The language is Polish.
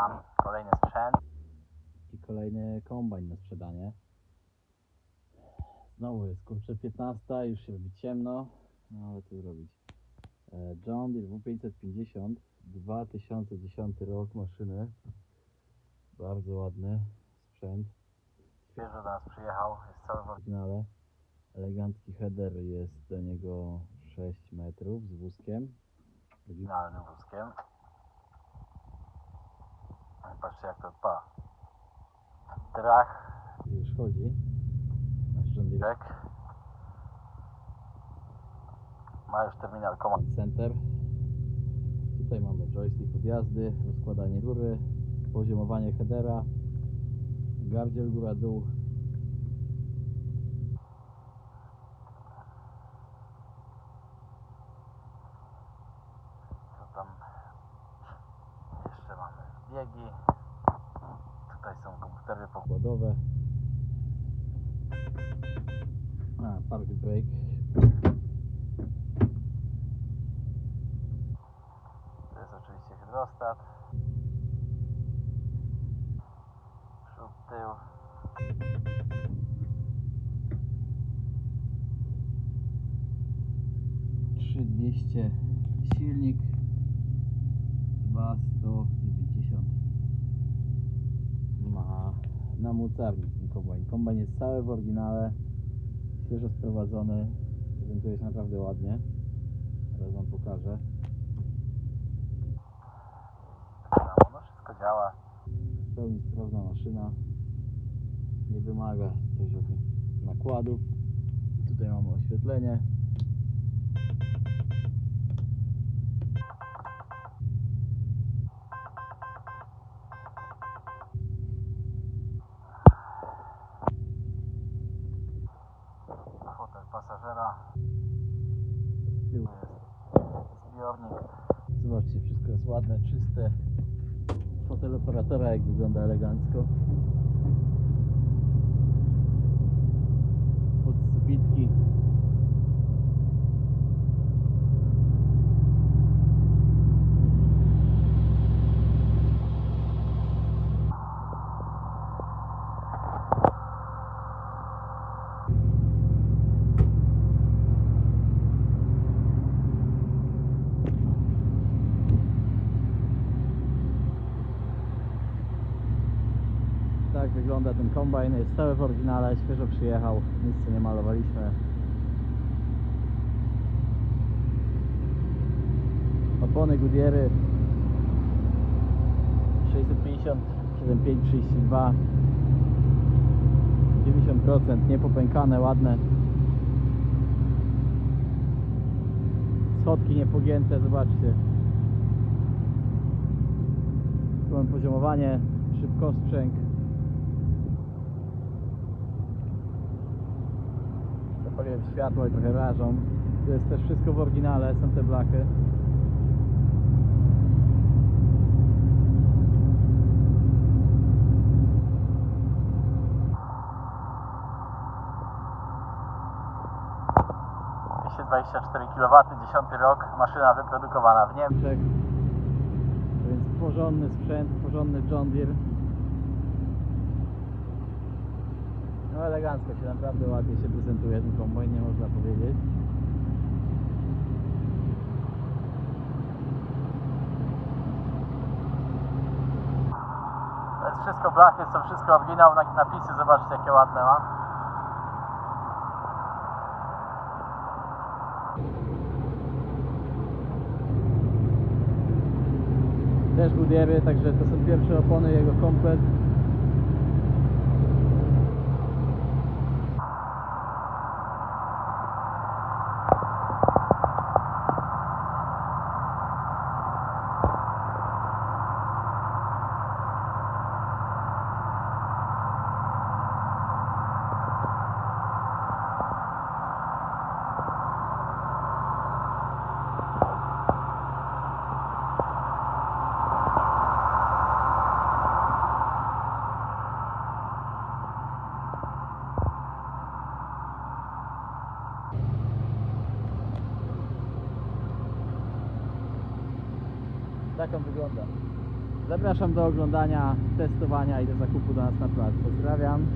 Witam. Kolejny sprzęt. i kolejny kombajn na sprzedanie. Znowu jest kurczę 15, już się robi ciemno, no ale co zrobić. E, John Deere W550, 2010 rok maszyny. Bardzo ładny sprzęt. Świeżo do nas przyjechał. Jest cały w W oryginale elegancki header jest do niego 6 metrów z wózkiem. oryginalnym wózkiem. Patrzcie jak to dba. Drach, Już chodzi. Nasz direk. Ma już terminal komand. Center. Tutaj mamy joystick od jazdy, rozkładanie rury, poziomowanie headera, gardziel góra-dół. Co tam jeszcze mamy? Biegi. Po pokładowe. A, park brake. To jest oczywiście hydrostat. Przód, tył. Trzy silnik. 2190 na mocarni ten kombajn. Kombajn jest cały w oryginale, świeżo sprowadzony. Prezentuje się naprawdę ładnie. Teraz wam pokażę. Tak samo, no wszystko działa. w pełni sprawna maszyna. Nie wymaga żadnych nakładów. Tutaj mamy oświetlenie. Pasażera. Z tyłu jest zbiornik. Zobaczcie, wszystko jest ładne, czyste. Fotel operatora jak wygląda elegancko. Podsufitki. Tak wygląda ten kombajn. Jest cały w oryginale, świeżo przyjechał. Nic nie malowaliśmy. Opony Goodyeary 650 7532 90% niepopękane, ładne. Schodki niepogięte, zobaczcie. Tu mam poziomowanie, szybkosprzęg. Zapaliłem światło i trochę rażą. To jest też wszystko w oryginale, są te blachy. Dwieście 24 kW, 10 rok, maszyna wyprodukowana w. Niemczech. Więc porządny sprzęt, porządny John Deere. No elegancko się naprawdę ładnie się prezentuje ten kombajn, nie można powiedzieć. To jest wszystko blachy, są wszystko oryginał, na- napisy, zobaczcie jakie ładne ma. Też Goodyeary, także to są pierwsze opony, jego komplet. Tak on wygląda. Zapraszam do oglądania, testowania i do zakupu do nas na plac. Pozdrawiam.